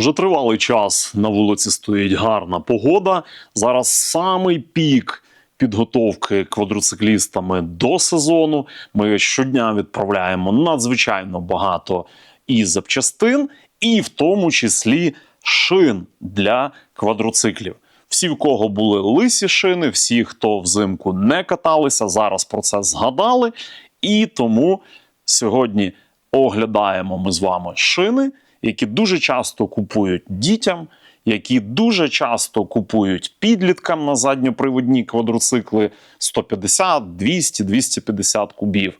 Вже тривалий час на вулиці стоїть гарна погода. Зараз самий пік підготовки квадроциклістами до сезону. Ми щодня відправляємо надзвичайно багато і запчастин, і в тому числі шин для квадроциклів. Всі, в кого були лисі шини, всі, хто взимку не каталися, зараз про це згадали. І тому сьогодні оглядаємо ми з вами шини, які дуже часто купують дітям, які дуже часто купують підліткам на задньоприводні квадроцикли 150, 200, 250 кубів.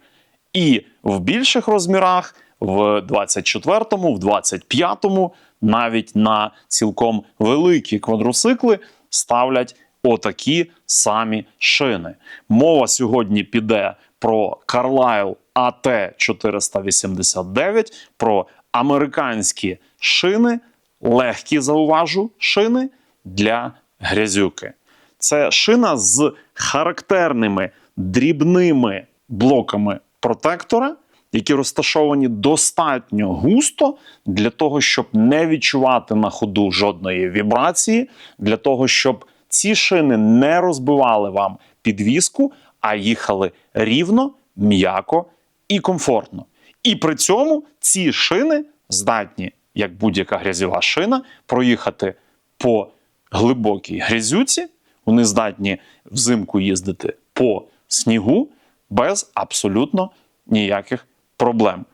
І в більших розмірах, в 24-му, в 25-му, навіть на цілком великі квадроцикли ставлять отакі самі шини. Мова сьогодні піде про Carlisle AT489, про американські шини, легкі зауважу шини для грязюки. Це шина з характерними дрібними блоками протектора, які розташовані достатньо густо для того, щоб не відчувати на ходу жодної вібрації, для того, щоб ці шини не розбивали вам підвіску, а їхали рівно, м'яко і комфортно. І при цьому ці шини здатні, як будь-яка грязьова шина, проїхати по глибокій грязюці. Вони здатні взимку їздити по снігу без абсолютно ніяких проблем.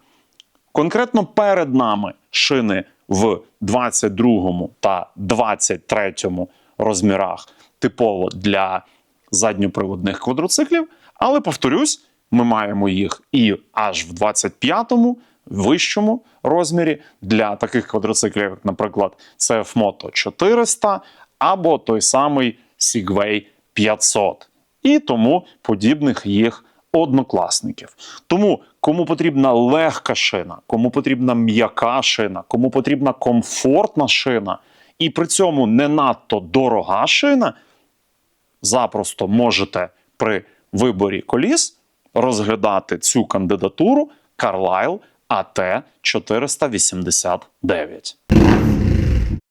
Конкретно перед нами шини в 22 та 23 розмірах, типово для задньоприводних квадроциклів. Але повторюсь, ми маємо їх і аж в 25-му вищому розмірі для таких квадроциклів, як, наприклад, CF Moto 400 або той самий Segway 500 і тому подібних їх однокласників. Тому кому потрібна легка шина, кому потрібна м'яка шина, кому потрібна комфортна шина, і при цьому не надто дорога шина, запросто можете при виборі коліс розглядати цю кандидатуру Карлайл АТ 489.